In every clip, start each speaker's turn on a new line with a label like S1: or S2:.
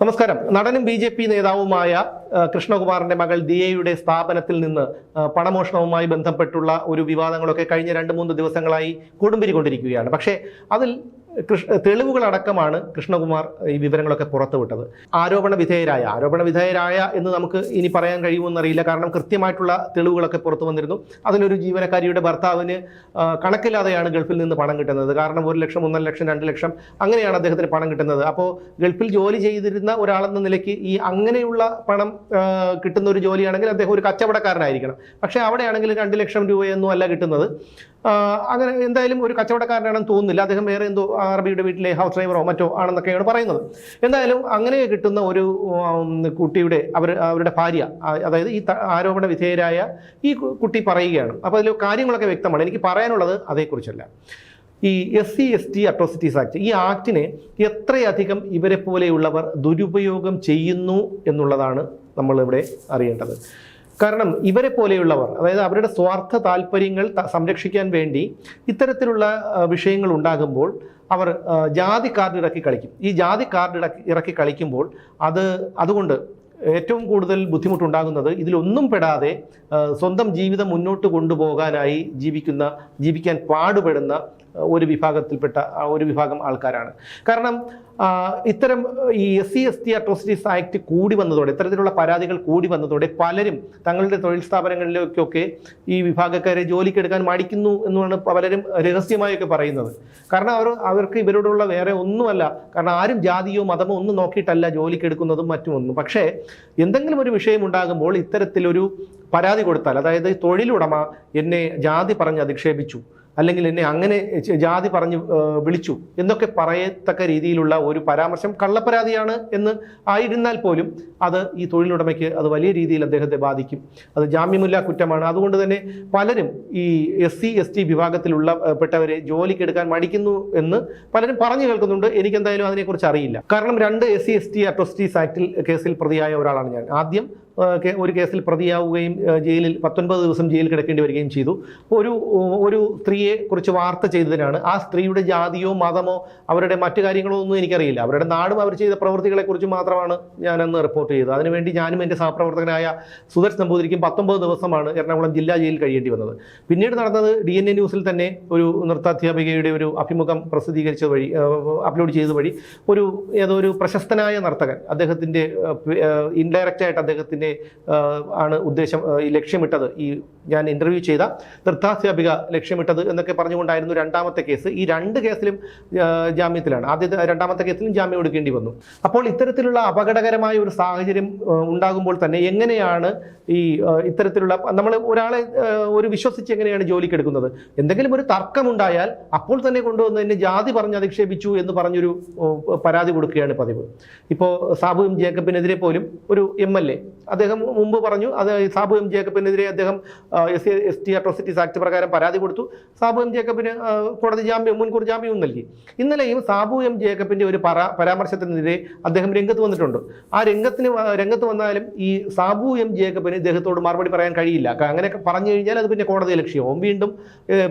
S1: നമസ്കാരം. നടനും B J P നേതാവുമായ കൃഷ്ണകുമാറിന്റെ മകൾ ദിയയുടെ സ്ഥാപനത്തിൽ നിന്ന് പണമോഷണവുമായി ബന്ധപ്പെട്ടുള്ള ഒരു വിവാദങ്ങളൊക്കെ കഴിഞ്ഞ രണ്ട് മൂന്ന് ദിവസങ്ങളായി കൊടുമ്പിരിക്കൊണ്ടിരിക്കുകയാണ് പക്ഷേ അതിൽ കൃഷ്ണ തെളിവുകളടക്കമാണ് കൃഷ്ണകുമാർ ഈ വിവരങ്ങളൊക്കെ പുറത്തുവിട്ടത്. ആരോപണ വിധേയരായ ആരോപണ വിധേയരായ എന്ന് നമുക്ക് ഇനി പറയാൻ കഴിയുമെന്നറിയില്ല. കാരണം കൃത്യമായിട്ടുള്ള തെളിവുകളൊക്കെ പുറത്തു വന്നിരുന്നു. അതിലൊരു ജീവനക്കാരിയുടെ ഭർത്താവിന് കണക്കില്ലാതെയാണ് ഗൾഫിൽ നിന്ന് പണം കിട്ടുന്നത്. കാരണം ഒരു ലക്ഷം ഒന്നര ലക്ഷം രണ്ട് ലക്ഷം അങ്ങനെയാണ് അദ്ദേഹത്തിന് പണം കിട്ടുന്നത്. അപ്പോൾ ഗൾഫിൽ ജോലി ചെയ്തിരുന്ന ഒരാളെന്ന നിലയ്ക്ക് ഈ അങ്ങനെയുള്ള പണം കിട്ടുന്ന ഒരു ജോലിയാണെങ്കിൽ അദ്ദേഹം ഒരു കച്ചവടക്കാരനായിരിക്കണം. പക്ഷേ അവിടെയാണെങ്കിൽ രണ്ട് ലക്ഷം രൂപയൊന്നും അല്ല കിട്ടുന്നത്. അങ്ങനെ എന്തായാലും ഒരു കച്ചവടക്കാരനാണെന്ന് തോന്നുന്നില്ല. അദ്ദേഹം വേറെ എന്തോ അറബിയുടെ വീട്ടിലെ ഹൗസ് ഡ്രൈവറോ മറ്റോ ആണെന്നൊക്കെയാണ് പറയുന്നത്. എന്തായാലും അങ്ങനെ കിട്ടുന്ന ഒരു കുട്ടിയുടെ അവർ അവരുടെ ഭാര്യ അതായത് ഈ ആരോപണ വിധേയരായ ഈ കുട്ടി പറയുകയാണ്. അപ്പോൾ അതിൽ കാര്യങ്ങളൊക്കെ വ്യക്തമാണ്. എനിക്ക് പറയാനുള്ളത് അതേക്കുറിച്ചല്ല. ഈ S C S T atrocities act ഈ ആക്ടിനെ എത്രയധികം ഇവരെ പോലെയുള്ളവർ ദുരുപയോഗം ചെയ്യുന്നു എന്നുള്ളതാണ് നമ്മളിവിടെ അറിയേണ്ടത്. കാരണം ഇവരെ പോലെയുള്ളവർ അതായത് അവരുടെ സ്വാർത്ഥ താല്പര്യങ്ങൾ സംരക്ഷിക്കാൻ വേണ്ടി ഇത്തരത്തിലുള്ള വിഷയങ്ങൾ ഉണ്ടാകുമ്പോൾ അവർ ജാതി കാർഡ് ഇറക്കി കളിക്കും. ഈ ജാതി കാർഡ് ഇറക്കി ഇറക്കി കളിക്കുമ്പോൾ അത് അതുകൊണ്ട് ഏറ്റവും കൂടുതൽ ബുദ്ധിമുട്ടുണ്ടാകുന്നത് ഇതിലൊന്നും പെടാതെ സ്വന്തം ജീവിതം മുന്നോട്ട് കൊണ്ടുപോകാനായി ജീവിക്കുന്ന ജീവിക്കാൻ പാടുപെടുന്ന ഒരു വിഭാഗത്തിൽപ്പെട്ട ഒരു വിഭാഗം ആൾക്കാരാണ്. കാരണം ഇത്തരം ഈ S C S T atrocities act കൂടി വന്നതോടെ ഇത്തരത്തിലുള്ള പരാതികൾ കൂടി വന്നതോടെ പലരും തങ്ങളുടെ തൊഴിൽ സ്ഥാപനങ്ങളിലേക്കൊക്കെ ഈ വിഭാഗക്കാരെ ജോലിക്കെടുക്കാൻ മടിക്കുന്നു എന്നാണ് പലരും രഹസ്യമായൊക്കെ പറയുന്നത്. കാരണം അവർ അവർക്ക് ഇവരോടുള്ള വേറെ ഒന്നുമല്ല. കാരണം ആരും ജാതിയോ മതമോ ഒന്നും നോക്കിയിട്ടല്ല ജോലിക്കെടുക്കുന്നതും മറ്റും ഒന്നും പക്ഷേ എന്തെങ്കിലും ഒരു വിഷയം ഉണ്ടാകുമ്പോൾ ഇത്തരത്തിലൊരു പരാതി കൊടുത്താൽ അതായത് തൊഴിലുടമ എന്നെ ജാതി പറഞ്ഞ് അധിക്ഷേപിച്ചു. അല്ലെങ്കിൽ എന്നെ അങ്ങനെ ജാതി പറഞ്ഞ് വിളിച്ചു എന്നൊക്കെ പറയത്തക്ക രീതിയിലുള്ള ഒരു പരാമർശം കള്ളപ്പരാതിയാണ് എന്ന് ആയിരുന്നാൽ പോലും അത് ഈ തൊഴിലുടമയ്ക്ക് അത് വലിയ രീതിയിൽ അദ്ദേഹത്തെ ബാധിക്കും. അത് ജാമ്യമില്ലാ കുറ്റമാണ്. അതുകൊണ്ട് തന്നെ പലരും ഈ എസ് സി എസ് ടി വിഭാഗത്തിലുള്ള പെട്ടവരെ ജോലിക്കെടുക്കാൻ മടിക്കുന്നു എന്ന് പലരും പറഞ്ഞു കേൾക്കുന്നുണ്ട്. എനിക്കെന്തായാലും അതിനെക്കുറിച്ച് അറിയില്ല. കാരണം രണ്ട് S C S T atrocities ആക്ടിൽ കേസിൽ പ്രതിയായ ഒരാളാണ് ഞാൻ. ആദ്യം ഒരു കേസിൽ പ്രതിയാവുകയും ജയിലിൽ പത്തൊൻപത് ദിവസം ജയിലിൽ കിടക്കേണ്ടി വരികയും ചെയ്തു. ഒരു ഒരു സ്ത്രീയെ കുറിച്ച് വാർത്ത ചെയ്തതിനാണ്. ആ സ്ത്രീയുടെ ജാതിയോ മതമോ അവരുടെ മറ്റു കാര്യങ്ങളോ ഒന്നും എനിക്കറിയില്ല. അവരുടെ നാടും അവർ ചെയ്ത പ്രവൃത്തികളെക്കുറിച്ച് മാത്രമാണ് ഞാനന്ന് റിപ്പോർട്ട് ചെയ്തത്. അതിനുവേണ്ടി ഞാനും എന്റെ സഹപ്രവർത്തകനായ സുദർശ് നമ്പൂതിരിക്കും പത്തൊമ്പത് ദിവസമാണ് എറണാകുളം ജില്ലാ ജയിലിൽ കഴിയേണ്ടി വന്നത്. പിന്നീട് നടന്നത് ഡി എൻ എ ന്യൂസിൽ തന്നെ ഒരു നൃത്താധ്യാപികയുടെ ഒരു അഭിമുഖം പ്രസിദ്ധീകരിച്ചത് വഴി അപ്ലോഡ് ചെയ്ത വഴി ഒരു ഏതോ ഒരു പ്രശസ്തനായ നർത്തകൻ അദ്ദേഹത്തിന്റെ ഇൻഡയറക്റ്റായിട്ട് അദ്ദേഹത്തിന്റെ ആണ് ഉദ്ദേശം ലക്ഷ്യമിട്ടത്. ഈ ഞാൻ ഇന്റർവ്യൂ ചെയ്ത നൃത്താധ്യാപിക ലക്ഷ്യമിട്ടത് എന്നൊക്കെ പറഞ്ഞുകൊണ്ടായിരുന്നു രണ്ടാമത്തെ കേസ് ഈ രണ്ട് കേസിലും ജാമ്യത്തിലാണ്. ആദ്യത്തെ രണ്ടാമത്തെ കേസിലും ജാമ്യം എടുക്കേണ്ടി വന്നു. അപ്പോൾ ഇത്തരത്തിലുള്ള അപകടകരമായ ഒരു സാഹചര്യം ഉണ്ടാകുമ്പോൾ തന്നെ എങ്ങനെയാണ് ഈ ഇത്തരത്തിലുള്ള നമ്മൾ ഒരാളെ ഒരു വിശ്വസിച്ച് എങ്ങനെയാണ് ജോലിക്ക് എടുക്കുന്നത് എന്തെങ്കിലും ഒരു തർക്കമുണ്ടായാൽ അപ്പോൾ തന്നെ കൊണ്ടുവന്ന് എന്നെ ജാതി പറഞ്ഞ് അധിക്ഷേപിച്ചു എന്ന് പറഞ്ഞൊരു പരാതി കൊടുക്കുകയാണ് പതിവ്. ഇപ്പോൾ സാബു എം ജേക്കബിനെതിരെ പോലും ഒരു എം എൽ എ അദ്ദേഹം മുമ്പ് പറഞ്ഞു അത് സാബു എം ജേക്കബിനെതിരെ അദ്ദേഹം S S T atrocities act പ്രകാരം പരാതി കൊടുത്തു. സാബു എം ജേക്കബിന് കോടതി ജാമ്യം മുൻകൂർ ജാമ്യവും നൽകി. ഇന്നലെയും സാബു എം ജേക്കബിന്റെ ഒരു പരാ പരാമർശത്തിനെതിരെ അദ്ദേഹം രംഗത്ത് വന്നിട്ടുണ്ട്. ആ രംഗത്തിന് രംഗത്ത് വന്നാലും ഈ സാബു എം ജേക്കബിന് ഇദ്ദേഹത്തോട് മറുപടി പറയാൻ കഴിയില്ല. അങ്ങനെ പറഞ്ഞു കഴിഞ്ഞാൽ അത് പിന്നെ കോടതി ലക്ഷ്യമാവും വീണ്ടും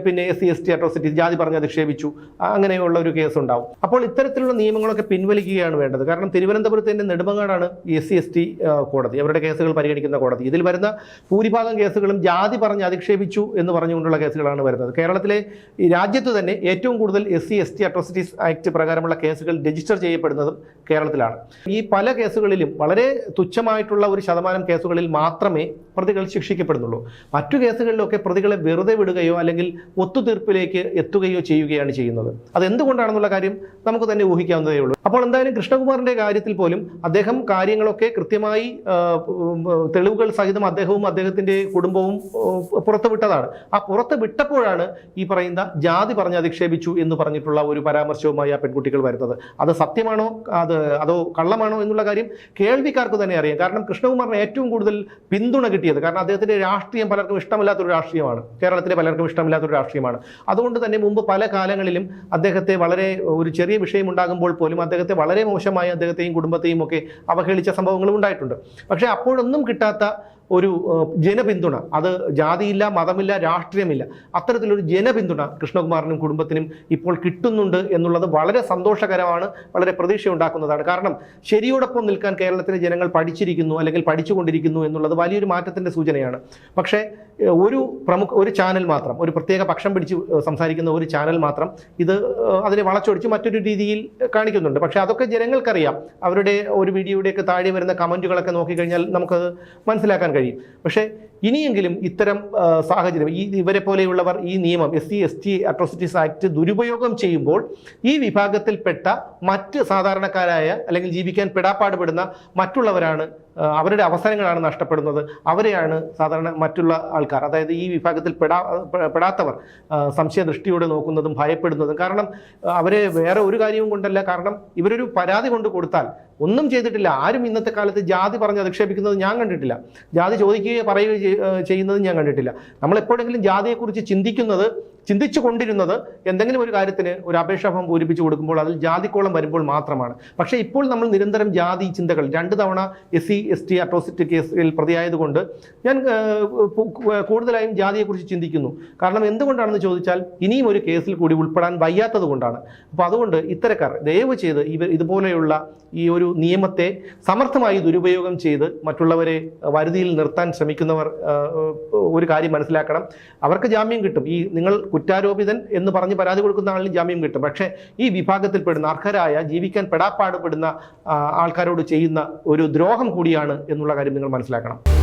S1: പിന്നെ S C S T atrocities ജാതി പറഞ്ഞ് അധിക്ഷേപിച്ചു. അങ്ങനെയുള്ള ഒരു കേസ് ഉണ്ടാവും അപ്പോൾ ഇത്തരത്തിലുള്ള നിയമങ്ങളൊക്കെ പിൻവലിക്കുകയാണ് വേണ്ടത്. കാരണം തിരുവനന്തപുരത്തിന്റെ നെടുമങ്ങാടാണ് എസ് സി എസ് ടി കോടതി. അവരുടെ കേസുകൾ പരിഗണിക്കുന്ന കോടതി. ഇതിൽ വരുന്ന ഭൂരിഭാഗം കേസുകളും ജാതി പറഞ്ഞ് അധിക്ഷേപിച്ചു എന്ന് പറഞ്ഞുകൊണ്ടുള്ള കേസുകളാണ് വരുന്നത്. കേരളത്തിലെ ഈ രാജ്യത്ത് തന്നെ ഏറ്റവും കൂടുതൽ S C S T atrocities act പ്രകാരമുള്ള കേസുകൾ രജിസ്റ്റർ ചെയ്യപ്പെടുന്നതും കേരളത്തിലാണ്. ഈ പല കേസുകളിലും വളരെ തുച്ഛമായിട്ടുള്ള ഒരു ശതമാനം കേസുകളിൽ മാത്രമേ പ്രതികൾ ശിക്ഷിക്കപ്പെടുന്നുള്ളൂ. മറ്റു കേസുകളിലൊക്കെ പ്രതികളെ വെറുതെ വിടുകയോ അല്ലെങ്കിൽ ഒത്തുതീർപ്പിലേക്ക് എത്തുകയോ ചെയ്യുകയാണ് ചെയ്യുന്നത്. അതെന്തുകൊണ്ടാണെന്നുള്ള കാര്യം നമുക്ക് തന്നെ ഊഹിക്കാവുന്നതേ ഉള്ളൂ. അപ്പോൾ എന്തായാലും കൃഷ്ണകുമാറിന്റെ കാര്യത്തിൽ പോലും അദ്ദേഹം കാര്യങ്ങളൊക്കെ കൃത്യമായി തെളിവുകൾ സഹിതം അദ്ദേഹവും അദ്ദേഹത്തിന്റെ കുടുംബവും ഉം, പുറത്തുവിട്ടതാണ് ആ പുറത്ത് വിട്ടപ്പോഴാണ് ഈ പറയുന്ന ജാതി പറഞ്ഞ് അധിക്ഷേപിച്ചു എന്ന് പറഞ്ഞിട്ടുള്ള ഒരു പരാമർശവുമായി ആ പെൺകുട്ടികൾ വരുന്നത്. അത് സത്യമാണോ? അത് അതോ കള്ളമാണോ എന്നുള്ള കാര്യം കേൾവിക്കാർക്ക് തന്നെ അറിയാം. കാരണം കൃഷ്ണകുമാറിന് ഏറ്റവും കൂടുതൽ പിന്തുണ കിട്ടിയത് കാരണം അദ്ദേഹത്തിന്റെ രാഷ്ട്രീയം പലർക്കും ഇഷ്ടമില്ലാത്തൊരു രാഷ്ട്രീയമാണ്. കേരളത്തിലെ പലർക്കും ഇഷ്ടമില്ലാത്തൊരു രാഷ്ട്രീയമാണ്. അതുകൊണ്ട് തന്നെ മുമ്പ് പല കാലങ്ങളിലും അദ്ദേഹത്തെ വളരെ ഒരു ചെറിയ വിഷയം ഉണ്ടാകുമ്പോൾ പോലും അദ്ദേഹത്തെ വളരെ മോശമായി അദ്ദേഹത്തെയും കുടുംബത്തെയും ഒക്കെ അവഹേളിച്ച സംഭവങ്ങളും ഉണ്ടായിട്ടുണ്ട്. പക്ഷേ അപ്പോഴൊന്നും കിട്ടാത്ത ഒരു ജനപിന്തുണ. അത് ജാതിയില്ല മതമില്ല രാഷ്ട്രീയമില്ല. അത്തരത്തിലൊരു ജനപിന്തുണ കൃഷ്ണകുമാറിനും കുടുംബത്തിനും ഇപ്പോൾ കിട്ടുന്നുണ്ട് എന്നുള്ളത് വളരെ സന്തോഷകരമാണ് വളരെ പ്രതീക്ഷ ഉണ്ടാക്കുന്നതാണ് കാരണം ശരിയോടൊപ്പം നിൽക്കാൻ കേരളത്തിലെ ജനങ്ങൾ പഠിച്ചിരിക്കുന്നു അല്ലെങ്കിൽ പഠിച്ചുകൊണ്ടിരിക്കുന്നു എന്നുള്ളത് വലിയൊരു മാറ്റത്തിന്റെ സൂചനയാണ്. പക്ഷേ ഒരു പ്രമുഖ ഒരു ചാനൽ മാത്രം ഒരു പ്രത്യേക പക്ഷം പിടിച്ച് സംസാരിക്കുന്ന ഒരു ചാനൽ മാത്രം ഇത് അതിനെ വളച്ചൊടിച്ച് മറ്റൊരു രീതിയിൽ കാണിക്കുന്നുണ്ട്. പക്ഷേ അതൊക്കെ ജനങ്ങൾക്കറിയാം. അവരുടെ ഒരു വീഡിയോയുടെയൊക്കെ താഴെ വരുന്ന കമന്റുകളൊക്കെ നോക്കിക്കഴിഞ്ഞാൽ നമുക്കത് മനസ്സിലാക്കാൻ കഴിയും. പക്ഷേ ഇനിയെങ്കിലും ഇത്തരം സാഹചര്യം ഈ ഇവരെ പോലെയുള്ളവർ ഈ നിയമം S C S T atrocities act ദുരുപയോഗം ചെയ്യുമ്പോൾ ഈ വിഭാഗത്തിൽപ്പെട്ട മറ്റ് സാധാരണക്കാരായ അല്ലെങ്കിൽ ജീവിക്കാൻ പെടാപ്പാടുപെടുന്ന മറ്റുള്ളവരാണ് അവരുടെ അവസരങ്ങളാണ് നഷ്ടപ്പെടുന്നത്. അവരെയാണ് സാധാരണ മറ്റുള്ള ആൾക്കാർ. അതായത് ഈ വിഭാഗത്തിൽ പെടാ പെടാത്തവർ സംശയദൃഷ്ടിയോടെ നോക്കുന്നതും ഭയപ്പെടുന്നതും. കാരണം അവരെ വേറെ ഒരു കാര്യവും കൊണ്ടല്ല. കാരണം ഇവരൊരു പരാതി കൊണ്ട് കൊടുത്താൽ ഒന്നും ചെയ്തിട്ടില്ല. ആരും ഇന്നത്തെ കാലത്ത് ജാതി പറഞ്ഞ് അധിക്ഷേപിക്കുന്നത് ഞാൻ കണ്ടിട്ടില്ല. ജാതി ചോദിക്കുകയോ പറയുകയോ ചെയ്യുന്നത് ഞാൻ കണ്ടിട്ടില്ല. നമ്മൾ എപ്പോഴെങ്കിലും ജാതിയെക്കുറിച്ച് ചിന്തിക്കുന്നത് ചിന്തിച്ചു കൊണ്ടിരുന്നത് എന്തെങ്കിലും ഒരു കാര്യത്തിന് ഒരു അപേക്ഷാ പൂരിപ്പിച്ച് കൊടുക്കുമ്പോൾ അതിൽ ജാതിക്കോളം വരുമ്പോൾ മാത്രമാണ്. പക്ഷേ ഇപ്പോൾ നമ്മൾ നിരന്തരം ജാതി ചിന്തകൾ രണ്ട് തവണ S C S T atrocity കേസിൽ പ്രതിയായതുകൊണ്ട് ഞാൻ കൂടുതലായും ജാതിയെക്കുറിച്ച് ചിന്തിക്കുന്നു. കാരണം എന്തുകൊണ്ടാണെന്ന് ചോദിച്ചാൽ ഇനിയും ഒരു കേസിൽ കൂടി ഉൾപ്പെടാൻ വയ്യാത്തത് കൊണ്ടാണ്. അപ്പോൾ അതുകൊണ്ട് ഇത്തരക്കാർ ദയവ് ചെയ്ത് ഇവ ഇതുപോലെയുള്ള ഈ ഒരു നിയമത്തെ സമർത്ഥമായി ദുരുപയോഗം ചെയ്ത് മറ്റുള്ളവരെ വരുതിയിൽ നിർത്താൻ ശ്രമിക്കുന്നവർ ഒരു കാര്യം മനസ്സിലാക്കണം. അവർക്ക് ജാമ്യം കിട്ടും. ഈ നിങ്ങൾ കുറ്റാരോപിതൻ എന്ന് പറഞ്ഞ് പരാതി കൊടുക്കുന്ന ആളിന് ജാമ്യം കിട്ടും. പക്ഷേ ഈ വിഭാഗത്തിൽപ്പെടുന്ന അർഹരായ ജീവിക്കാൻ പെടാപ്പാടുപെടുന്ന ആൾക്കാരോട് ചെയ്യുന്ന ഒരു ദ്രോഹം കൂടിയാണ് എന്നുള്ള കാര്യം നിങ്ങൾ മനസ്സിലാക്കണം.